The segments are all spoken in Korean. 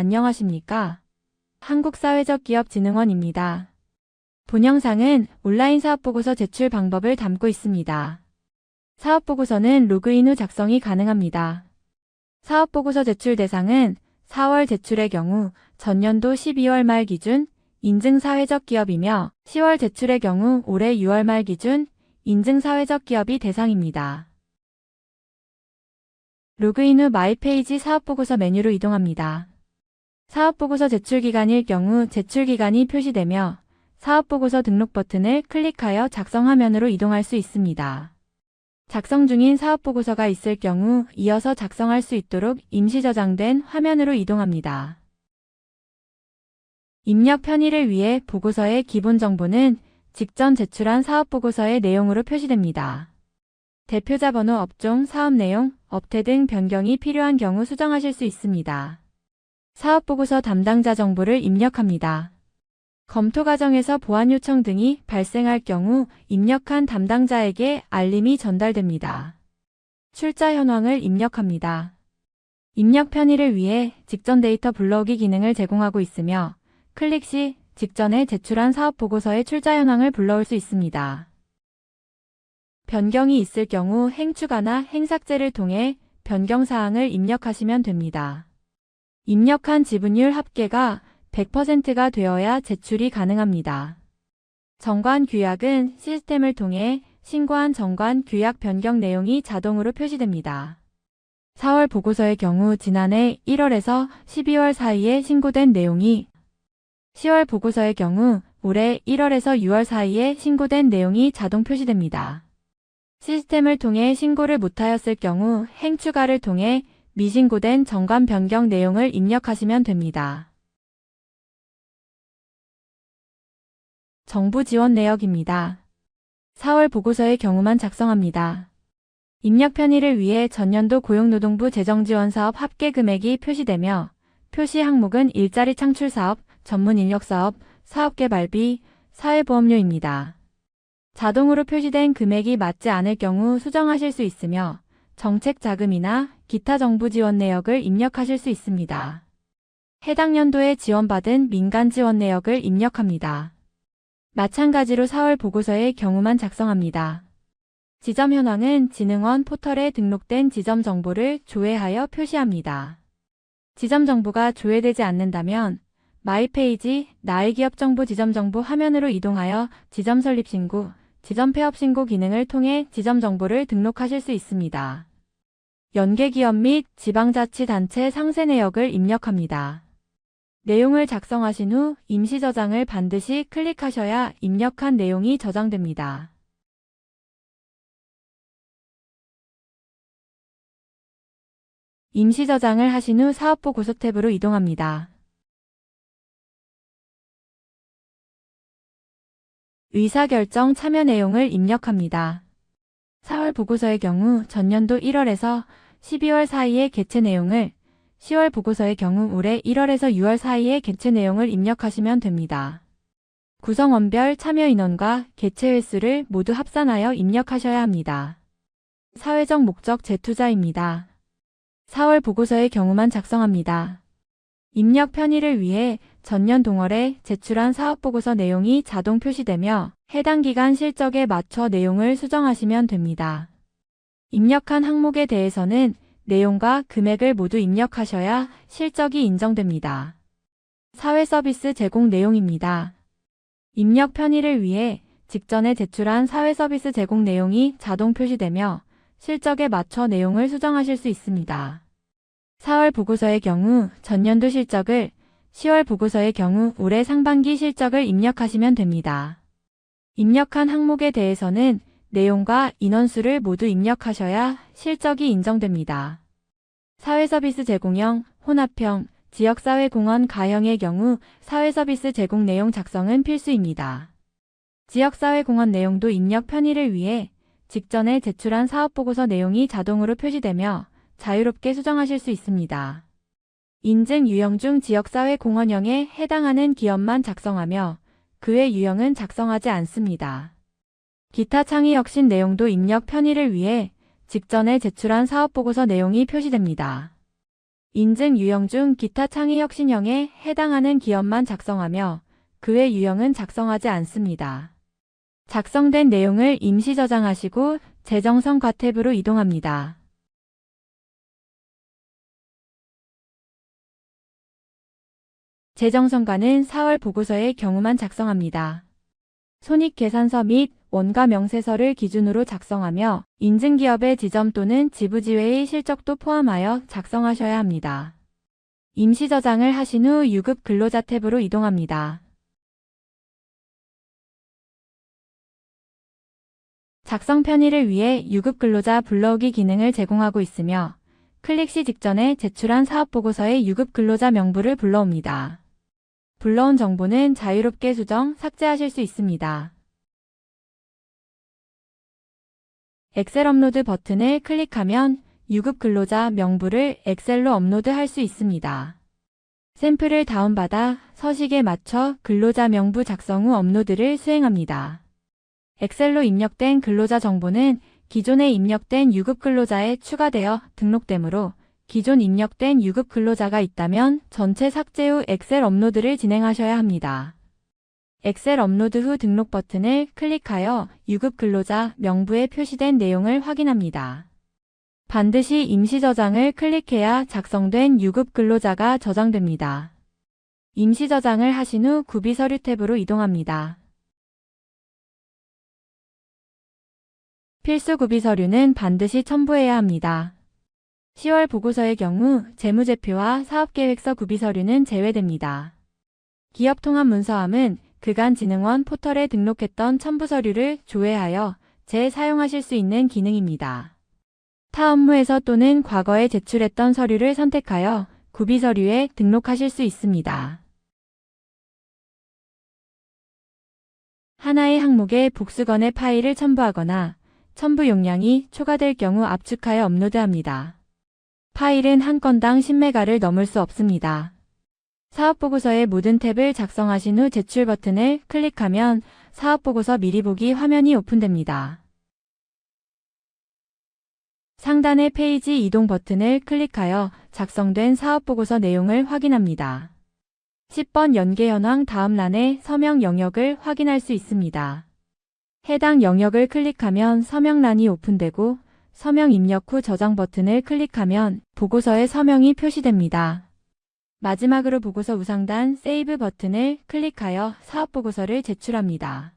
안녕하십니까? 한국사회적기업진흥원입니다. 본 영상은 온라인 사업보고서 제출 방법을 담고 있습니다. 사업보고서는 로그인 후 작성이 가능합니다. 사업보고서 제출 대상은 4월 제출의 경우 전년도 12월 말 기준 인증 사회적 기업이며 10월 제출의 경우 올해 6월 말 기준 인증 사회적 기업이 대상입니다. 로그인 후 마이 페이지 사업보고서 메뉴로 이동합니다. 사업보고서 제출기간일 경우 제출기간이 표시되며 사업보고서 등록 버튼을 클릭하여 작성 화면으로 이동할 수 있습니다. 작성 중인 사업보고서가 있을 경우 이어서 작성할 수 있도록 임시 저장된 화면으로 이동합니다. 입력 편의를 위해 보고서의 기본 정보는 직전 제출한 사업보고서의 내용으로 표시됩니다. 대표자 번호, 업종, 사업 내용, 업태 등 변경이 필요한 경우 수정하실 수 있습니다. 사업보고서 담당자 정보를 입력합니다. 검토 과정에서 보안 요청 등이 발생할 경우 입력한 담당자에게 알림이 전달됩니다. 출자 현황을 입력합니다. 입력 편의를 위해 직전 데이터 불러오기 기능을 제공하고 있으며 클릭 시 직전에 제출한 사업 보고서의 출자 현황을 불러올 수 있습니다. 변경이 있을 경우 행추가나 행삭제를 통해 변경 사항을 입력하시면 됩니다. 입력한 지분율 합계가 100%가 되어야 제출이 가능합니다. 정관 규약은 시스템을 통해 신고한 정관 규약 변경 내용이 자동으로 표시됩니다. 4월 보고서의 경우 지난해 1월에서 12월 사이에 신고된 내용이 10월 보고서의 경우 올해 1월에서 6월 사이에 신고된 내용이 자동 표시됩니다. 시스템을 통해 신고를 못하였을 경우 행추가를 통해 미신고된 정관 변경 내용을 입력하시면 됩니다. 정부 지원 내역입니다. 4월 보고서의 경우만 작성합니다. 입력 편의를 위해 전년도 고용노동부 재정지원사업 합계 금액이 표시되며 표시 항목은 일자리 창출 사업, 전문 인력 사업, 사업 개발비, 사회보험료입니다. 자동으로 표시된 금액이 맞지 않을 경우 수정하실 수 있으며 정책 자금이나 기타 정부 지원 내역을 입력하실 수 있습니다. 해당 연도에 지원받은 민간 지원 내역을 입력합니다. 마찬가지로 4월 보고서의 경우만 작성합니다. 지점 현황은 진흥원 포털에 등록된 지점 정보를 조회하여 표시합니다. 지점 정보가 조회되지 않는다면 마이페이지 나의 기업 정보 지점 정보 화면으로 이동하여 지점 설립 신고, 지점 폐업 신고 기능을 통해 지점 정보를 등록하실 수 있습니다. 연계기업 및 지방자치단체 상세 내역을 입력합니다. 내용을 작성하신 후 임시 저장을 반드시 클릭하셔야 입력한 내용이 저장됩니다. 임시 저장을 하신 후 사업보고서 탭으로 이동합니다. 의사결정 참여 내용을 입력합니다. 4월 보고서의 경우 전년도 1월에서 12월 사이의 개최 내용을 10월 보고서의 경우 올해 1월에서 6월 사이의 개최 내용을 입력하시면 됩니다. 구성원별 참여 인원과 개최 횟수를 모두 합산하여 입력하셔야 합니다. 사회적 목적 재투자입니다. 4월 보고서의 경우만 작성합니다. 입력 편의를 위해 전년 동월에 제출한 사업보고서 내용이 자동 표시되며 해당 기간 실적에 맞춰 내용을 수정하시면 됩니다. 입력한 항목에 대해서는 내용과 금액을 모두 입력하셔야 실적이 인정됩니다. 사회 서비스 제공 내용입니다. 입력 편의를 위해 직전에 제출한 사회 서비스 제공 내용이 자동 표시되며 실적에 맞춰 내용을 수정하실 수 있습니다. 4월 보고서의 경우 전년도 실적을 10월 보고서의 경우 올해 상반기 실적을 입력하시면 됩니다. 입력한 항목에 대해서는 내용과 인원수를 모두 입력하셔야 실적이 인정됩니다. 사회서비스 제공형, 혼합형, 지역사회공헌 가형의 경우 사회서비스 제공 내용 작성은 필수입니다. 지역사회공헌 내용도 입력 편의를 위해 직전에 제출한 사업보고서 내용이 자동으로 표시되며 자유롭게 수정하실 수 있습니다. 인증 유형 중 지역사회 공헌형에 해당하는 기업만 작성하며 그 외 유형은 작성하지 않습니다. 기타 창의 혁신 내용도 입력 편의를 위해 직전에 제출한 사업보고서 내용이 표시됩니다. 인증 유형 중 기타 창의 혁신형에 해당하는 기업만 작성하며 그 외 유형은 작성하지 않습니다. 작성된 내용을 임시 저장하시고 재정성 과탭으로 이동합니다. 재정성과는 4월 보고서의 경우만 작성합니다. 손익계산서 및 원가 명세서를 기준으로 작성하며 인증기업의 지점 또는 지부지회의 실적도 포함하여 작성하셔야 합니다. 임시 저장을 하신 후 유급 근로자 탭으로 이동합니다. 작성 편의를 위해 유급 근로자 불러오기 기능을 제공하고 있으며 클릭 시 직전에 제출한 사업보고서의 유급 근로자 명부를 불러옵니다. 불러온 정보는 자유롭게 수정, 삭제하실 수 있습니다. 엑셀 업로드 버튼을 클릭하면 유급 근로자 명부를 엑셀로 업로드할 수 있습니다. 샘플을 다운받아 서식에 맞춰 근로자 명부 작성 후 업로드를 수행합니다. 엑셀로 입력된 근로자 정보는 기존에 입력된 유급 근로자에 추가되어 등록되므로 기존 입력된 유급 근로자가 있다면 전체 삭제 후 엑셀 업로드를 진행하셔야 합니다. 엑셀 업로드 후 등록 버튼을 클릭하여 유급 근로자 명부에 표시된 내용을 확인합니다. 반드시 임시 저장을 클릭해야 작성된 유급 근로자가 저장됩니다. 임시 저장을 하신 후 구비 서류 탭으로 이동합니다. 필수 구비 서류는 반드시 첨부해야 합니다. 10월 보고서의 경우 재무제표와 사업계획서 구비 서류는 제외됩니다. 기업통합문서함은 그간 진흥원 포털에 등록했던 첨부 서류를 조회하여 재사용하실 수 있는 기능입니다. 타 업무에서 또는 과거에 제출했던 서류를 선택하여 구비 서류에 등록하실 수 있습니다. 하나의 항목에 복수건의 파일을 첨부하거나 첨부 용량이 초과될 경우 압축하여 업로드합니다. 파일은 한 건당 10메가를 넘을 수 없습니다. 사업보고서의 모든 탭을 작성하신 후 제출 버튼을 클릭하면 사업보고서 미리 보기 화면이 오픈됩니다. 상단의 페이지 이동 버튼을 클릭하여 작성된 사업보고서 내용을 확인합니다. 10번 연계 현황 다음 란에 서명 영역을 확인할 수 있습니다. 해당 영역을 클릭하면 서명란이 오픈되고 서명 입력 후 저장 버튼을 클릭하면 보고서의 서명이 표시됩니다. 마지막으로 보고서 우상단 세이브 버튼을 클릭하여 사업보고서를 제출합니다.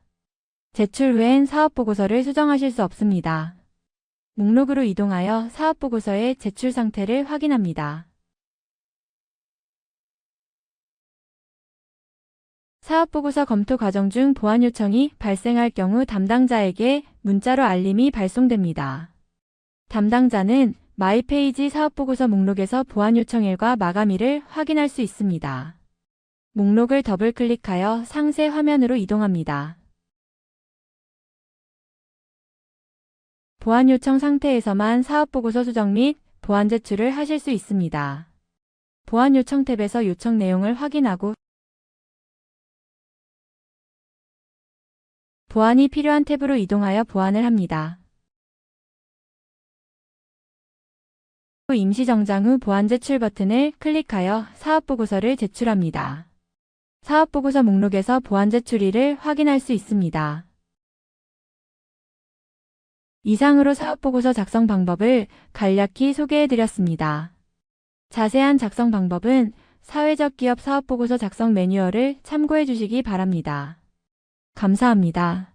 제출 후엔 사업보고서를 수정하실 수 없습니다. 목록으로 이동하여 사업보고서의 제출 상태를 확인합니다. 사업보고서 검토 과정 중 보완 요청이 발생할 경우 담당자에게 문자로 알림이 발송됩니다. 담당자는 마이페이지 사업보고서 목록에서 보안 요청일과 마감일을 확인할 수 있습니다. 목록을 더블 클릭하여 상세 화면으로 이동합니다. 보안 요청 상태에서만 사업보고서 수정 및 보안 제출을 하실 수 있습니다. 보안 요청 탭에서 요청 내용을 확인하고 보안이 필요한 탭으로 이동하여 보안을 합니다. 임시 정장 후 보안 제출 버튼을 클릭하여 사업보고서를 제출합니다. 사업보고서 목록에서 보안 제출일을 확인할 수 있습니다. 이상으로 사업보고서 작성 방법을 간략히 소개해드렸습니다. 자세한 작성 방법은 사회적 기업 사업보고서 작성 매뉴얼을 참고해 주시기 바랍니다. 감사합니다.